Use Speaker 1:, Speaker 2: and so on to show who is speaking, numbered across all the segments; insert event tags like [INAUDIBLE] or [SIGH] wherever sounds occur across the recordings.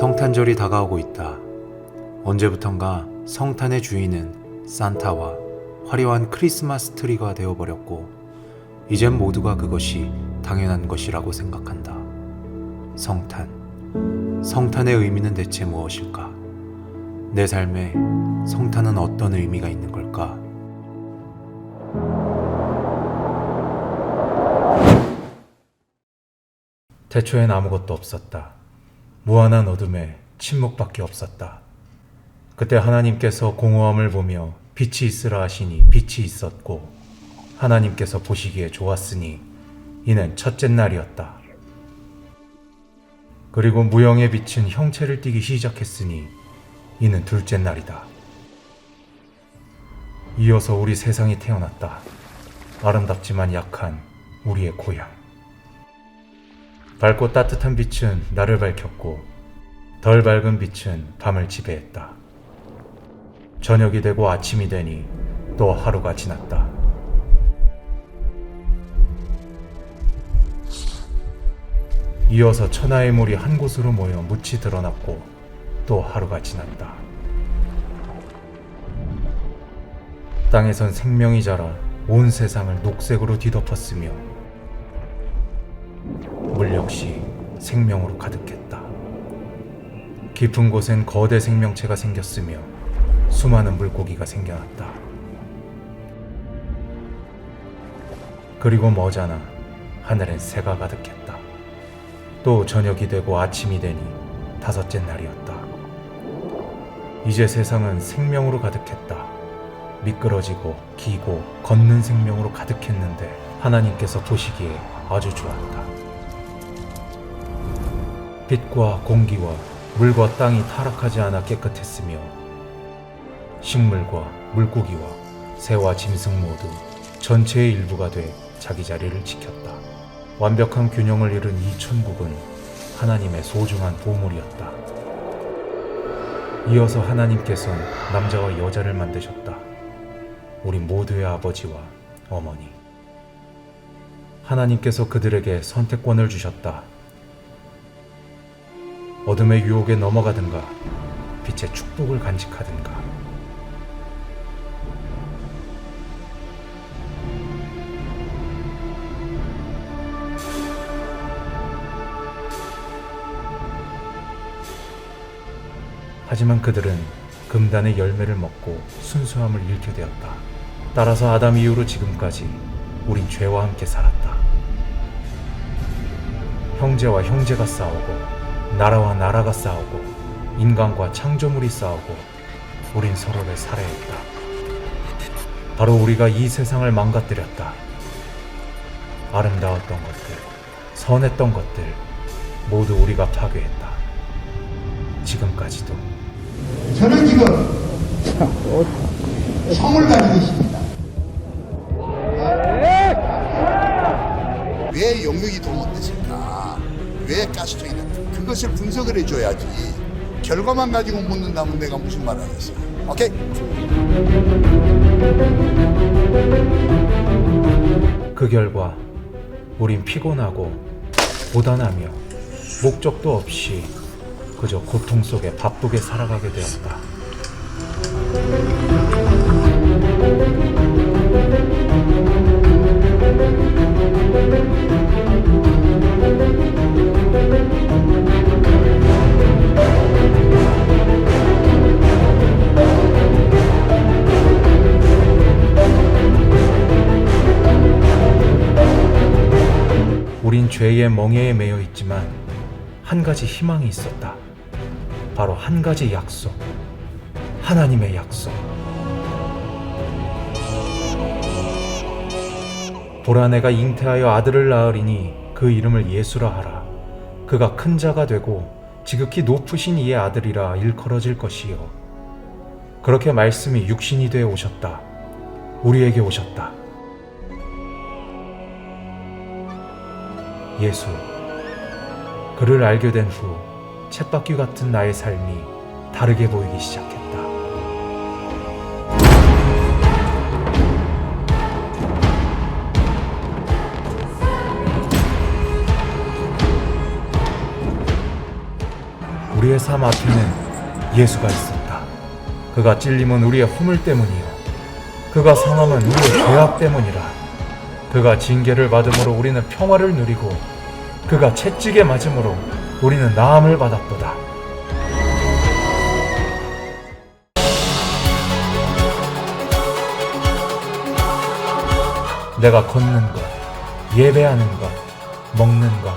Speaker 1: 성탄절이 다가오고 있다. 언제부턴가 성탄의 주인은 산타와 화려한 크리스마스 트리가 되어버렸고, 이젠 모두가 그것이 당연한 것이라고 생각한다. 성탄. 성탄의 의미는 대체 무엇일까? 내 삶에 성탄은 어떤 의미가 있는 걸까? 태초엔 아무것도 없었다. 무한한 어둠에 침묵밖에 없었다. 그때 하나님께서 공허함을 보며 빛이 있으라 하시니 빛이 있었고 하나님께서 보시기에 좋았으니 이는 첫째 날이었다. 그리고 무영의 빛은 형체를 띠기 시작했으니 이는 둘째 날이다. 이어서 우리 세상이 태어났다. 아름답지만 약한 우리의 고향. 밝고 따뜻한 빛은 나를 밝혔고 덜 밝은 빛은 밤을 지배했다. 저녁이 되고 아침이 되니 또 하루가 지났다. 이어서 천하의 물이 한 곳으로 모여 묻이 드러났고 또 하루가 지났다. 땅에선 생명이 자라 온 세상을 녹색으로 뒤덮었으며 물 역시 생명으로 가득했다. 깊은 곳엔 거대 생명체가 생겼으며 수많은 물고기가 생겨났다. 그리고 머지않아 하늘엔 새가 가득했다. 또 저녁이 되고 아침이 되니 다섯째 날이었다. 이제 세상은 생명으로 가득했다. 미끄러지고 기고 걷는 생명으로 가득했는데 하나님께서 보시기에 아주 좋았다. 빛과 공기와 물과 땅이 타락하지 않아 깨끗했으며 식물과 물고기와 새와 짐승 모두 전체의 일부가 돼 자기 자리를 지켰다. 완벽한 균형을 이룬 이 천국은 하나님의 소중한 보물이었다. 이어서 하나님께서는 남자와 여자를 만드셨다. 우리 모두의 아버지와 어머니. 하나님께서 그들에게 선택권을 주셨다. 어둠의 유혹에 넘어가든가 빛의 축복을 간직하든가 하지만 그들은 금단의 열매를 먹고 순수함을 잃게 되었다. 따라서 아담 이후로 지금까지 우린 죄와 함께 살았다. 형제와 형제가 싸우고 나라와 나라가 싸우고 인간과 창조물이 싸우고 우린 서로를 살해했다. 바로 우리가 이 세상을 망가뜨렸다. 아름다웠던 것들, 선했던 것들 모두 우리가 파괴했다. 지금까지도
Speaker 2: 저는 지금 [LAUGHS] 성을 가지고 있습니다.
Speaker 3: 왜 용육이 더 못됐을까? 왜 가스통이? 그 것을 분석을 해줘야지. 결과만 가지고 묻는다면 내가 무슨 말을 하겠어. 오케이?
Speaker 1: 그 결과 우린 피곤하고 고단하며 목적도 없이 그저 고통 속에 바쁘게 살아가게 되었다. 죄의 멍에에 매여 있지만 한 가지 희망이 있었다. 바로 한 가지 약속. 하나님의 약속. 보라 내가 잉태하여 아들을 낳으리니 그 이름을 예수라 하라. 그가 큰 자가 되고 지극히 높으신 이의 아들이라 일컬어질 것이요. 그렇게 말씀이 육신이 되어 오셨다. 우리에게 오셨다. 예수. 그를 알게 된후 쳇바퀴 같은 나의 삶이 다르게 보이기 시작했다. 우리의 삶삶 앞에는 예수가 있었다. 그가 찔림은 우리의 허물 때문이요. 그가 상함은 우리의 죄악 때문이라. 그가 징계를 받음으로 우리는 평화를 누리고 그가 채찍에 맞음으로 우리는 나음을 받았도다. 내가 걷는 것, 예배하는 것, 먹는 것,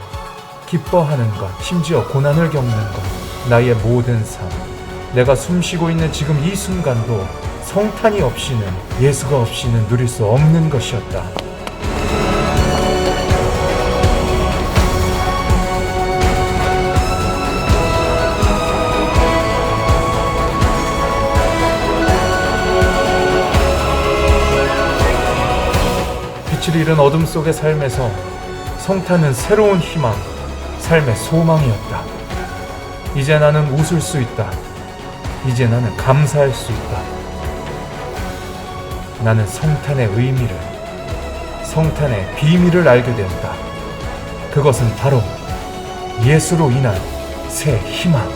Speaker 1: 기뻐하는 것, 심지어 고난을 겪는 것, 나의 모든 삶, 내가 숨쉬고 있는 지금 이 순간도 성탄이 없이는 예수가 없이는 누릴 수 없는 것이었다. 빛을 잃은 어둠 속의 삶에서 성탄은 새로운 희망, 삶의 소망이었다. 이제 나는 웃을 수 있다. 이제 나는 감사할 수 있다. 나는 성탄의 의미를, 성탄의 비밀을 알게 된다. 그것은 바로 예수로 인한 새 희망.